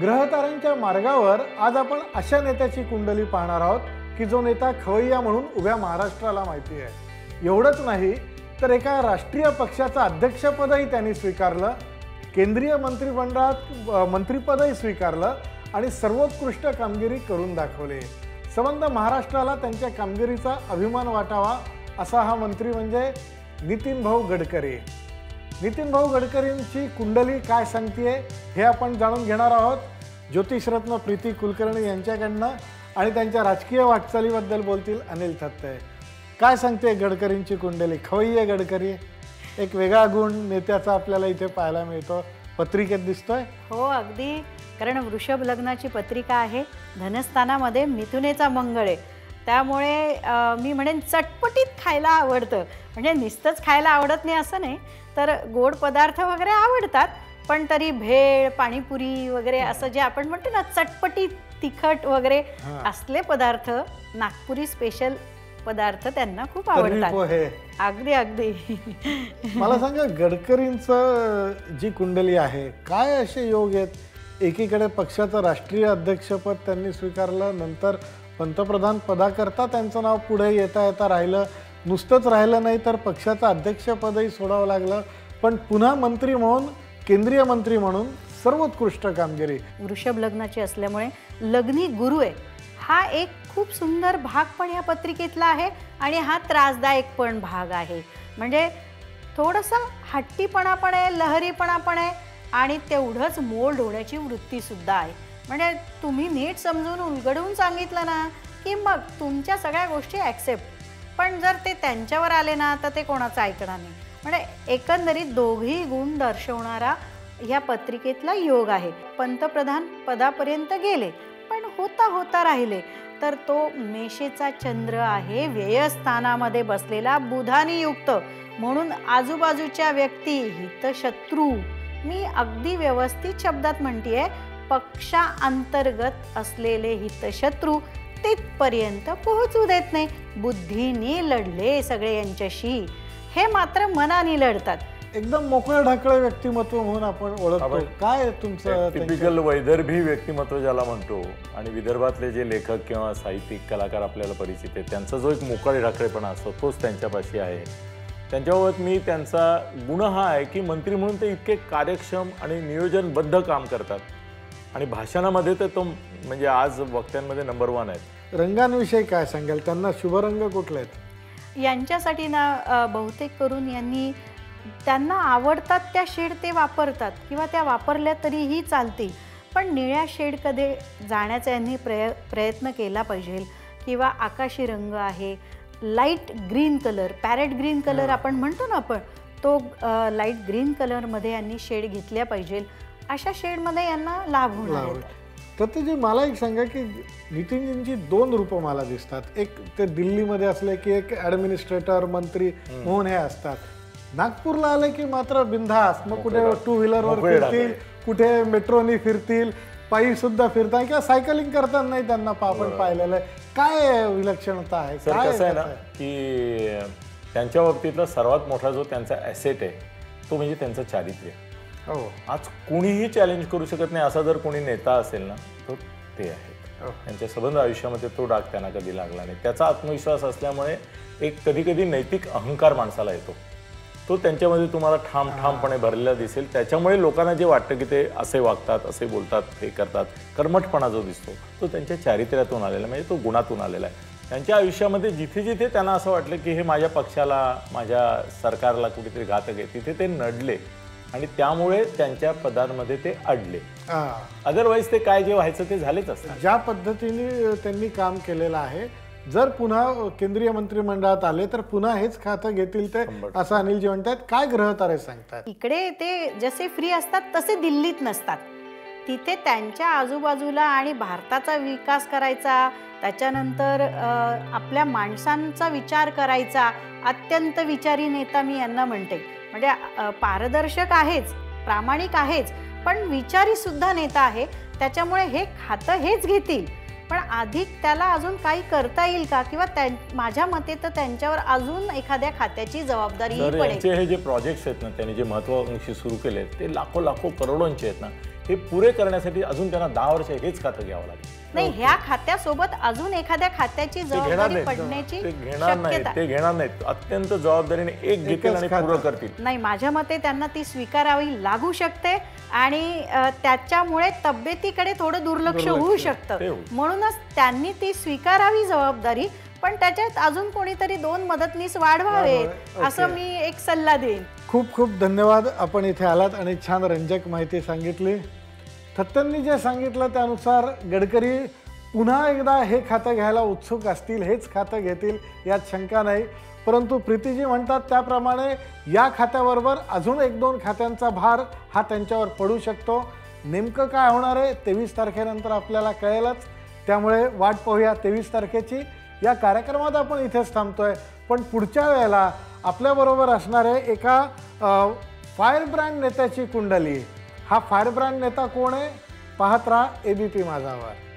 ग्रहताऱ्यांच्या मार्गावर आज आपण अशा नेत्याची कुंडली पाहणार आहोत की जो नेता खवय्या म्हणून उभ्या महाराष्ट्राला माहिती आहे. एवढंच नाही तर एका राष्ट्रीय पक्षाचं अध्यक्षपदही त्यांनी स्वीकारलं केंद्रीय मंत्रिमंडळात मंत्रिपदही स्वीकारलं आणि सर्वोत्कृष्ट कामगिरी करून दाखवली. संबंध महाराष्ट्राला त्यांच्या कामगिरीचा अभिमान वाटावा असा हा मंत्री म्हणजे नितीन भाऊ गडकरी. नितीन भाऊ गडकरींची कुंडली काय सांगतीये हे आपण जाणून घेणार आहोत. ज्योतिषरत्न प्रीती कुलकर्णी यांच्याकडनं आणि त्यांच्या राजकीय वाटचालीबद्दल बोलतील अनिल थत्ते. काय सांगते गडकरींची कुंडली? खवय्ये गडकरी. एक वेगळा गुण नेत्याचा आपल्याला इथे पाहायला मिळतो. पत्रिकेत दिसतोय. हो अगदी. कारण वृषभ लग्नाची पत्रिका आहे. धनस्थानामध्ये मिथुनेचा मंगळ आहे. त्यामुळे मी म्हणेन चटपटीत खायला आवडतं. म्हणजे नुसतंच खायला आवडत नाही असं नाही. तर गोड पदार्थ वगैरे आवडतात. पण तरी भेळ पाणीपुरी वगैरे असं जे आपण म्हणतो ना चटपटीत तिखट वगैरे. असले पदार्थ नागपुरी स्पेशल पदार्थ त्यांना खूप आवडतात. अगदी अगदी. मला सांगा गडकरींचं जी कुंडली आहे काय असे योग आहेत? एकीकडे पक्षाचं राष्ट्रीय अध्यक्षपद त्यांनी स्वीकारलं नंतर पंतप्रधान पदाकरता त्यांचं नाव पुढे येता येता राहिलं. नुसतंच राहिलं नाही तर पक्षाचं अध्यक्षपदही सोडावं लागलं. पण पुन्हा मंत्री म्हणून केंद्रीय मंत्री म्हणून सर्वोत्कृष्ट कामगिरी. वृषभ लग्नाची असल्यामुळे लग्नी गुरु आहे हा एक खूप सुंदर भाग पण या पत्रिकेतला आहे आणि हा त्रासदायक पण भाग आहे. म्हणजे थोडंसं हट्टीपणा पण आहे लहरीपणा पण आहे आणि तेवढंच मोल्ड होण्याची वृत्तीसुद्धा आहे. म्हणजे तुम्ही नीट समजून उलगडून सांगितलं ना की मग तुमच्या सगळ्या गोष्टी ॲक्सेप्ट पण जर ते त्यांच्यावर आले ना तर ते कोणाचं ऐकणार नाही. म्हणजे एकंदरीत दोघी गुण दर्शवणारा ह्या पत्रिकेतला योग आहे. पंतप्रधान पदापर्यंत गेले. होता होता राहिले. तर तो मेषेचा चंद्र आहे. व्ययस्थानामध्ये बसलेला बुधानी युक्त म्हणून आजूबाजूच्या व्यक्ती हितशत्रू. मी अगदी व्यवस्थित शब्दात म्हणतेय पक्षा अंतर्गत असलेले हितशत्रू तिथपर्यंत पोहोचू देत नाही. बुद्धीने लढले सगळे यांच्याशी. हे मात्र मनाने लढतात. एकदम मोकळं ढाकळं व्यक्तिमत्व म्हणून आपण ओळखतो. काय तुमचं टिपिकल वैदर्भी व्यक्तिमत्व ज्याला म्हणतो आणि विदर्भातले जे लेखक किंवा साहित्यिक कलाकार आपल्याला परिचित आहेत त्यांचा जो एक मोकळे ढाकळेपणा असतो तोच त्यांच्यापाशी आहे. त्यांच्याबाबत मी त्यांचा गुण हा आहे की मंत्री म्हणून ते इतके कार्यक्षम आणि नियोजनबद्ध काम करतात. आणि भाषणामध्ये तर तो म्हणजे आज वक्त्यांमध्ये नंबर वन आहेत. रंगांविषयी काय सांगाल? त्यांना शुभरंग कुठले आहेत? यांच्यासाठी ना बहुतेक करून यांनी त्यांना आवडतात त्या शेड ते वापरतात किंवा त्या वापरल्या तरीही चालतील. पण निळ्या शेडकडे जाण्याचा यांनी प्रय प्रयत्न केला पाहिजे. किंवा आकाशी रंग आहे light green colour parrot green colour आपण म्हणतो ना आपण तो लाइट ग्रीन कलरमध्ये यांनी शेड घेतल्या पाहिजे. अशा शेडमध्ये यांना लाभ होणार तर ते जे मला एक सांगा की नितीनजींची दोन रूपं मला दिसतात. एक ते दिल्लीमध्ये असले की एक ऍडमिनिस्ट्रेटर मंत्री म्हणून हे असतात. नागपूरला आले की मात्र बिंधास मग कुठे टू व्हीलरवर फिरतील कुठे मेट्रोनी फिरतील पायी सुद्धा फिरतात किंवा सायकलिंग करताना नाही त्यांना आपण पाहिलेलं आहे. काय विलक्षणता आहे? सर काय कसं आहे ना? की त्यांच्या बाबतीतला सर्वात मोठा जो त्यांचा ॲसेट आहे तो म्हणजे त्यांचं चारित्र्य. हो. आज कोणीही चॅलेंज करू शकत नाही असा जर कोणी नेता असेल ना तो ते आहेत हो. त्यांच्या संबंध आयुष्यामध्ये तो डाग त्यांना कधी लागला नाही. त्याचा आत्मविश्वास असल्यामुळे एक कधी कधी नैतिक अहंकार माणसाला येतो. तो त्यांच्यामध्ये तुम्हाला ठाम ठामपणे भरलेला दिसेल. त्याच्यामुळे लोकांना जे वाटतं की ते असे वागतात असे बोलतात हे करतात कर्मठपणा जो दिसतो तो त्यांच्या चारित्र्यातून आलेला आहे, म्हणजे तो गुणातून आलेला आहे. त्यांच्या आयुष्यामध्ये जिथे जिथे त्यांना असं वाटलं की हे माझ्या पक्षाला माझ्या सरकारला कुठेतरी घातक आहे तिथे ते नडले आणि त्यामुळे त्यांच्या पदांमध्ये ते अडले. अदरवाईज ते काय जे व्हायचं ते झालेच असतात ज्या पद्धतीने त्यांनी काम केलेलं आहे जर पुन्हा केंद्रीय मंत्रिमंडळात आले तर पुन्हा हेच खातं घेतील ते असं अनिलजी म्हणतात काय ग्रहतारे सांगतात इकडे ते जसे फ्री असतात तसे दिल्लीत नसतात. तिथे त्यांच्या आजूबाजूला आणि भारताचा विकास करायचा त्याच्यानंतर आपल्या माणसांचा विचार करायचा अत्यंत विचारी नेता मी यांना म्हणते. म्हणजे पारदर्शक आहेच प्रामाणिक आहेच पण विचारी सुद्धा नेता आहे. त्याच्यामुळे हे खातं हेच घेतील. पण आधी त्याला अजून काही करता येईल का? किंवा माझ्या मते तर त्यांच्यावर अजून एखाद्या खात्याची जबाबदारी हे जे प्रोजेक्ट्स आहेत ना त्यांनी जे महत्वाकांक्षी सुरू केले ते लाखो लाखो करोडोंचे आहेत ना हे पुरे करण्यासाठी अजून त्यांना दहा वर्ष हेच खातं घ्यावं लागेल. नाही ह्या खात्यासोबत अजून एखाद्या खात्याची जबाबदारी पडण्याची ते घेणार ते घेणार नाहीत. अत्यंत जबाबदारीने एक घेतील आणि खातं. पुरं करतील. नाही माझ्या मते त्यांना ती स्वीकारावी लागू शकते आणि त्याच्यामुळे तब्येतीकडे थोडं दुर्लक्ष होऊ शकतं. म्हणूनच त्यांनी ती स्वीकारावी जबाबदारी पण त्याच्यात अजून कोणीतरी दोन मदतनीस वाढवावेत वाढवावे. असं. मी एक सल्ला देईन. खूप खूप धन्यवाद. आपण इथे आलात आणि छान रंजक माहिती सांगितली. थत्त्यांनी जे सांगितलं त्यानुसार गडकरी पुन्हा एकदा हे खातं घ्यायला उत्सुक असतील हेच खातं घेतील यात शंका नाही. परंतु प्रीतीजी म्हणतात त्याप्रमाणे या खात्याबरोबर अजून एक दोन खात्यांचा भार हा त्यांच्यावर पडू शकतो. नेमकं काय होणार आहे तेवीस तारखेनंतर आपल्याला कळेलच. त्यामुळे वाट पाहूया तेवीस तारखेची. या कार्यक्रमात आपण इथेच थांबतोय. पण पुढच्या वेळेला आपल्याबरोबर असणारे एका फायर ब्रँड नेत्याची कुंडली हा फायरब्रँड नेता कोण आहे? पाहत राहा एबीपी माझावर